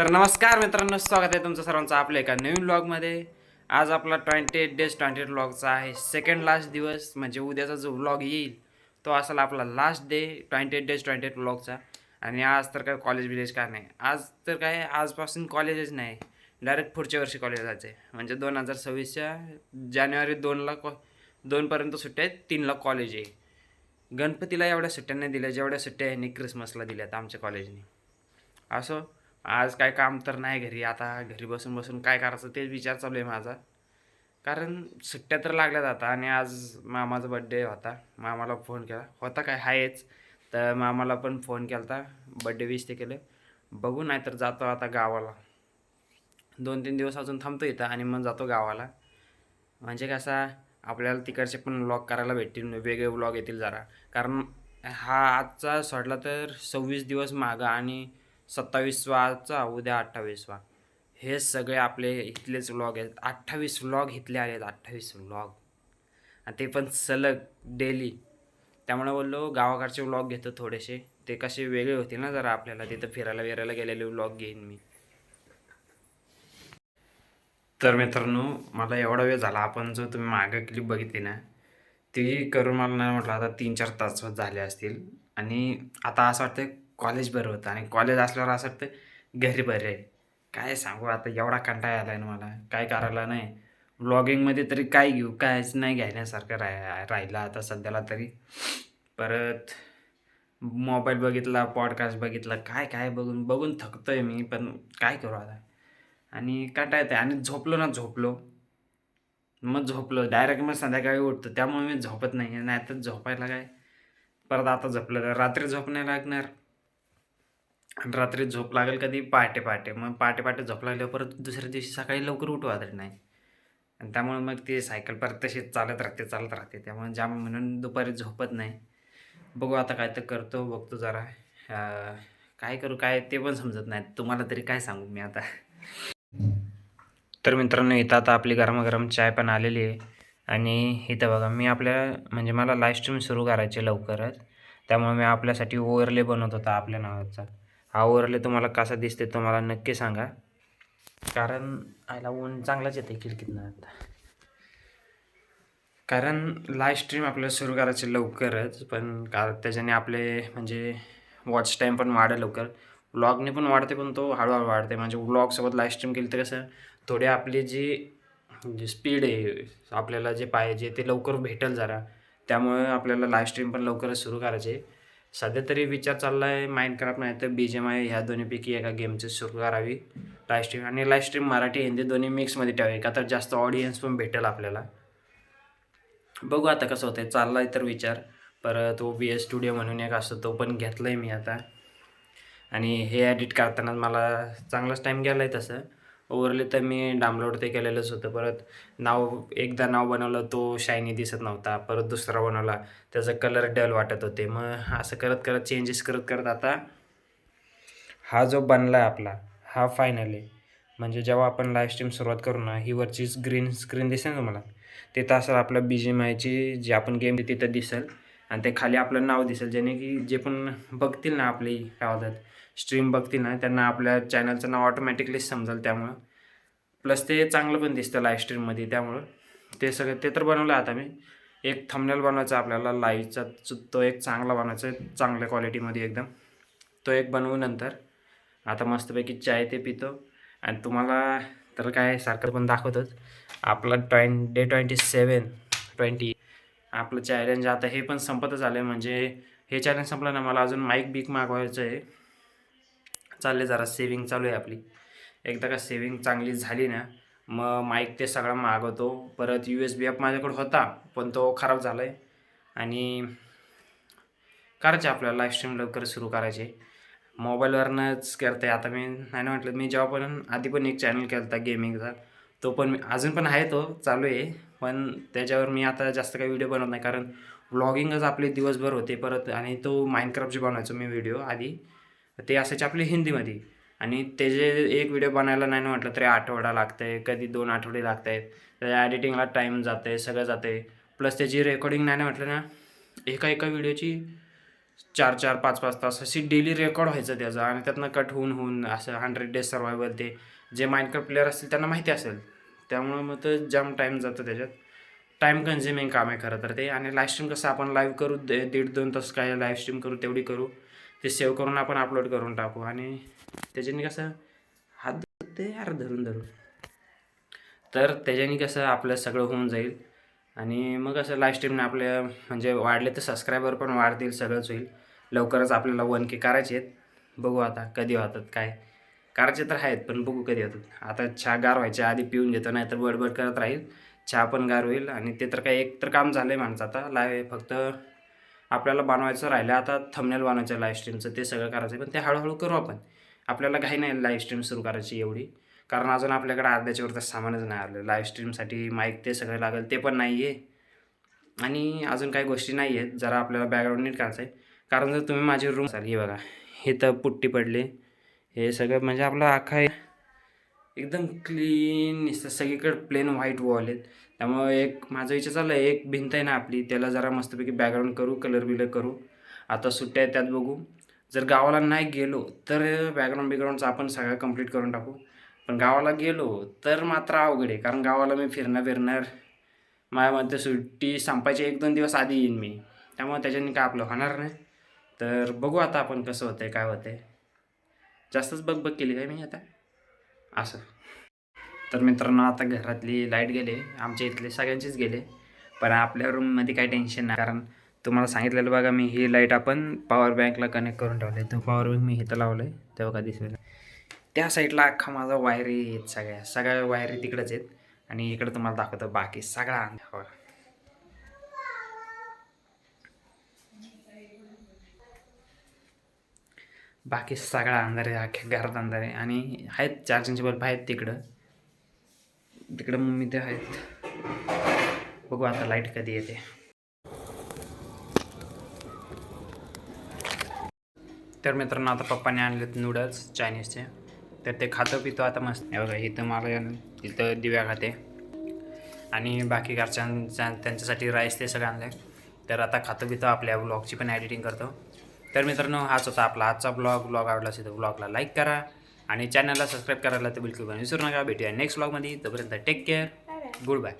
तर नमस्कार मित्रांनो स्वागत आहे तुमचं सर्वांचं आपल्या एका नवीन ब्लॉगमध्ये आज आपला twenty eight days twenty eight ब्लॉगचा आहे सेकंड लास्ट दिवस म्हणजे उद्याचा जो ब्लॉग येईल तो असेल आपला last day twenty eight days twenty eight ब्लॉगचा आणि आज तर काय कॉलेज बिलेज काय नाही. आज तर काय आजपासून कॉलेजच नाही डायरेक्ट पुढच्या वर्षी कॉलेज जायचं आहे. म्हणजे दोन हजार सव्वीसच्या जानेवारी दोनला कॉ दोनपर्यंत सुट्ट्या आहेत तीनला कॉलेज आहे. गणपतीला एवढ्या सुट्ट्या नाही दिल्या जेवढ्या सुट्ट्या यांनी क्रिसमसला दिल्यात आमच्या कॉलेजने असो आज काय काम तर नाही घरी आता घरी बसून बसून काय करायचं तेच विचार चालू आहे माझा. कारण सुट्ट्या तर लागल्या जातात आणि आज मामाचा बड्डे होता. मामाला फोन केला. होता काय? आहेच तर मामाला पण फोन केला होता बड्डे विश ते केलं. बघू नाही तर जातो आता गावाला. दोन तीन दिवस अजून थांबतो इथं आणि मग जातो गावाला. म्हणजे कसा आपल्याला तिकडचे पण व्लॉग करायला भेटतील. वेगळे व्लॉग येतील जरा. कारण हा आजचा सोडला तर सव्वीस दिवस मागं आणि सत्तावीसवाचा उद्या अठ्ठावीसवा हे सगळे आपले इथलेच व्लॉग आहेत. अठ्ठावीस व्लॉग इथले आले आहेत अठ्ठावीस व्लॉग आणि ते पण सलग डेली त्यामुळे बोललो गावाकडचे व्लॉग घेतो थोडेसे. ते कसे वेगळे होते ना जरा आपल्याला. तिथं फिरायला विरायला गेलेले व्लॉग घेईन मी. तर मित्रांनो मला एवढा वेळ झाला. आपण जो तुम्ही मागं क्लिप बघितली ना ती करून मला नाही म्हटलं आता तीन चार तास झाले असतील. आणि आता असं वाटतं कॉलेज बरं होतं आणि कॉलेज असल्यावर असं वाटतं घरी बरं आहे. काय सांगू आता एवढा कंटाळा आला आहे ना मला. काय करायला नाही. व्लॉगिंगमध्ये तरी काय घेऊ कायच नाही घ्यायण्यासारखं राह राहिलं आता सध्याला तरी. परत मोबाईल बघितला पॉडकास्ट बघितला काय काय बघून बघून थकतो आहे मी पण काय करू आता? आणि कंटाळा येते आणि झोपलो ना झोपलो. मग झोपलो. डायरेक्ट मग संध्याकाळी उठतो. त्यामुळे मी झोपत नाही. नाही तर झोपायला काय? परत आता झोपलं तर रात्री झोप नाही लागणार. आणि रात्री झोप लागेल कधी पहाटे पहाटे. मग पहाटे पहाटे झोप लागल्यावर परत दुसऱ्या दिवशी सकाळी लवकर उठू वाटत नाही. आणि त्यामुळे मग ती सायकल परत तशीच चालत राहते चालत राहते. त्यामुळे जाम म्हणून दुपारी झोपत नाही. बघू आता काय तर करतो बघतो जरा. काय करू काय ते पण समजत नाही तुम्हाला तरी काय सांगू मी आता? तर मित्रांनो इथं आता आपली गरमागरम चाय पण आलेली आहे. आणि इथं बघा मी आपल्या म्हणजे मला लाईव्ह स्ट्रीम सुरू करायचे लवकरच. त्यामुळे मी आपल्यासाठी ओवरले बनवत होता आपल्या नावाचा. हा ओव्हरले तुम्हाला कसा दिसते तो मला नक्की सांगा. कारण आयला ऊन चांगलाच येते खिडकीतनं आता. कारण लाईव्ह स्ट्रीम आपल्याला सुरू करायचे लवकरच पण का त्याच्याने आपले म्हणजे वॉच टाईम पण वाढेल लवकर. व्लॉगने पण वाढते पण तो हळूहळू वाढते. म्हणजे व्लॉगसोबत लाईव्ह स्ट्रीम केली तर कसं थोडी आपली जी जी स्पीड आहे आपल्याला जे पाहिजे ते लवकर भेटेल जरा. त्यामुळे आपल्याला लाईव्ह स्ट्रीम पण लवकरच सुरू करायचे. सध्या तरी विचार चालला आहे माइनक्राफ्ट नाही तर बी जेम आय ह्या दोन्हीपैकी एका गेमची सुरू करावी. लाईव्ह स्ट्रीम आणि लाईव्ह स्ट्रीम मराठी हिंदी दोन्ही मिक्समध्ये ठेवावी का तर जास्त ऑडियन्स पण भेटेल आपल्याला. बघू आता कसं होतं चालला आहे तर विचार. परत ओ बी एस स्टुडिओ म्हणून एक असतो तो पण घेतला आहे मी आता. आणि हे एडिट करताना मला चांगलाच टाईम गेला आहे तसं. ओव्हरले तर मी डाउनलोड ते केलेलंच होतं. परत नाव एकदा नाव बनवलं तो शायनी दिसत नव्हता. परत दुसरा बनवला त्याचा कलर डल वाटत होते. मग असं करत करत चेंजेस करत करत आता हा जो बनला आहे आपला हा फायनल आहे. म्हणजे जेव्हा आपण लाईव्ह स्ट्रीम सुरुवात करू ना ही वरची ग्रीन स्क्रीन दिसेल तुम्हाला? तिथं असेल आपलं बी जी एम आयची जी आपण गेम तिथं दिसेल. आणि ते खाली आपलं नाव दिसेल. ज्याने की जे पण बघतील ना आपली काय होतात स्ट्रीम बघतील ना त्यांना आपल्या चॅनलचं नाव ऑटोमॅटिकली समजेल त्यामुळं. प्लस ते चांगलं पण दिसतं लाईव्ह स्ट्रीममध्ये त्यामुळं. ते सगळं ते तर बनवलं आता मी. एक थंबनेल बनवायचा आपल्याला लाईव्हचा तो एक चांगला बनवायचा आहे चांगल्या क्वालिटीमध्ये एकदम. तो एक बनवू नंतर. आता मस्तपैकी चाय ते पितो. आणि तुम्हाला तर काय सारखं पण दाखवतोच. आपला twenty day twenty seven twenty आपलं चॅलेंज आता हे पण संपतच आलं आहे म्हणजे हे चॅलेंज संपलं ना मला अजून माईक बीक मागवायचं आहे. चालले जरा सेविंग चालू आहे आपली. एकदा का सेविंग चांगली झाली ना मग माईक ते सगळा मागवतो. परत यू एस बी एफ माझ्याकडे होता पण तो खराब झाला आहे आणि करायचे आपल्याला लाईव्ह स्ट्रीम लवकर सुरू करायचे. मोबाईलवरनंच करते आता मी नाही म्हटलं मी जेव्हा पण आधी पण एक चॅनल केला होता गेमिंगचा तो पण अजून पण आहे तो चालू आहे. पण त्याच्यावर मी आता जास्त काही व्हिडिओ बनवत नाही. कारण व्लॉगिंगच आपले दिवसभर होते परत. आणि तो माइनक्राफ्टचे बनवायचो मी व्हिडिओ आधी ते असायचे आपले हिंदीमध्ये. आणि त्याचे एक व्हिडिओ बनायला नाही ना म्हटलं तरी आठवडा लागतं आहे कधी दोन आठवडे लागत आहेत त्याच्या ॲडिटिंगला टाईम जातं आहे सगळं जातं आहे प्लस त्याची रेकॉर्डिंग नाही ना म्हटलं ना एका एका व्हिडिओची चार चार पाच पाच तास अशी डेली रेकॉर्ड व्हायचं त्याचं. आणि त्यातनं कट होऊन होऊन असं हंड्रेड डेज सर्वायवल ते जे माइनक्राफ्ट प्लेअर असतील त्यांना माहिती असेल. त्यामुळं मग तर जाम टाईम जातो त्याच्यात. टाईम कन्झ्युमिंग काम आहे खरं तर ते. आणि लाईव्ह स्ट्रीम कसं आपण लाईव्ह करू दे दीड दोन तास काय लाईव्ह स्ट्रीम करू तेवढी करू. ते सेव्ह करून आपण अपलोड करून टाकू आणि त्याच्याने कसं हात दुखते यार धरून धरून. तर त्याच्याने कसं आपलं सगळं होऊन जाईल. आणि मग असं लाईव्ह आपल्या म्हणजे वाढले तर सबस्क्रायबर पण वाढतील सगळंच होईल. लवकरच आपल्याला वन के करायचे आहेत. बघू आता कधी होतात काय? करायचे तर आहेत पण बघू कधी होतात. आता चहा गार व्हायच्या आधी पिऊन घेतो नाही तर बडबड करत राहील. चहा पण गार होईल आणि ते तर काय एक तर काम झालं आहे माणसं आता. लाय फक्त आपल्याला बनवायचं राहिलं आता थंबनेल बनवायचं लाईव्ह स्ट्रीमचं ते सगळं करायचं आहे पण ते हळूहळू करू आपण. आपल्याला काही नाही लाईव्ह स्ट्रीम सुरू करायची एवढी. कारण अजून आपल्याकडे अर्ध्याच्यावर तर सामानच नाही आलं लाईव्ह स्ट्रीमसाठी माईक ते सगळं लागेल ते पण नाही आहे आणि अजून काही गोष्टी नाही आहेत जरा आपल्याला बॅकग्राऊंड नीट करायचं आहे कारण जर तुम्ही माझी रूम चालली बघा हे तर पुट्टी पडली. हे सगळं म्हणजे आपलं अख्खा एकदम क्लीन नुसतं सगळीकडे प्लेन व्हाईट वॉल आहेत. त्यामुळे एक माझा विचार चालला आहे एक भिंत आहे ना आपली त्याला जरा मस्तपैकी बॅकग्राऊंड करू कलर बिलर करू. आता सुट्ट्या आहेत त्यात बघू. जर गावाला नाही गेलो तर बॅकग्राऊंड बिकग्राऊंडचं आपण सगळं कंप्लीट करून टाकू. पण गावाला गेलो तर मात्र अवघड आहे. कारण गावाला मी फिरणार फिरणार माझ्या मते सुट्टी संपायची एक दोन दिवस आधी येईन मी. त्यामुळे त्याच्याने काय आपलं होणार नाही. तर बघू आता आपण कसं होतं आहे काय होतं आहे जास्तच बघ बघ केली काय मी आता? असं. तर मित्रांनो आता घरातली लाइट गेले आमच्या इथले सगळ्यांचेच गेले. पण आपल्या रूममध्ये काही टेन्शन नाही कारण तुम्हाला सांगितलेलं बघा मी ही लाइट आपण पॉवर बँकला कनेक्ट करून ठेवलं आहे तो पॉवर बँक मी इथं लावलं आहे तेव्हा का दिसेल त्या साईडला अख्खा माझा वायरी आहेत सगळ्या सगळ्या वायरी तिकडंच आहेत. आणि इकडं तुम्हाला दाखवतो बाकी सगळा अंधार. बाकी सगळा अंधार आहे अख्ख्या घरात अंधार. आहे आणि आहेत चार्जिंगचे बल्ब आहेत तिकडं. तिकडं मम्मी ते आहेत. बघू आता लाइट कधी येते. तर मित्रांनो आता पप्पाने आणलेत नूडल्स चायनीजचे तर ते खातो पितो आता मस्त. हे बघा इथं मला इथं दिव्या खाते. आणि बाकी घरच्यांच्या त्यांच्यासाठी राईस ते सगळं आणलं तर आता खातो पितो आपल्या ब्लॉगची पण एडिटिंग करतो. तर मित्रांनो हाच होता आपला आजचा ब्लॉग ब्लॉग आवडला असेल तर ब्लॉगला लाईक करा आणि चॅनलला सबस्क्राईब करायला तर बिलकुल विसरू नका. भेटूया नेक्स्ट ब्लॉगमध्ये तोपर्यंत टेक केअर गुड बाय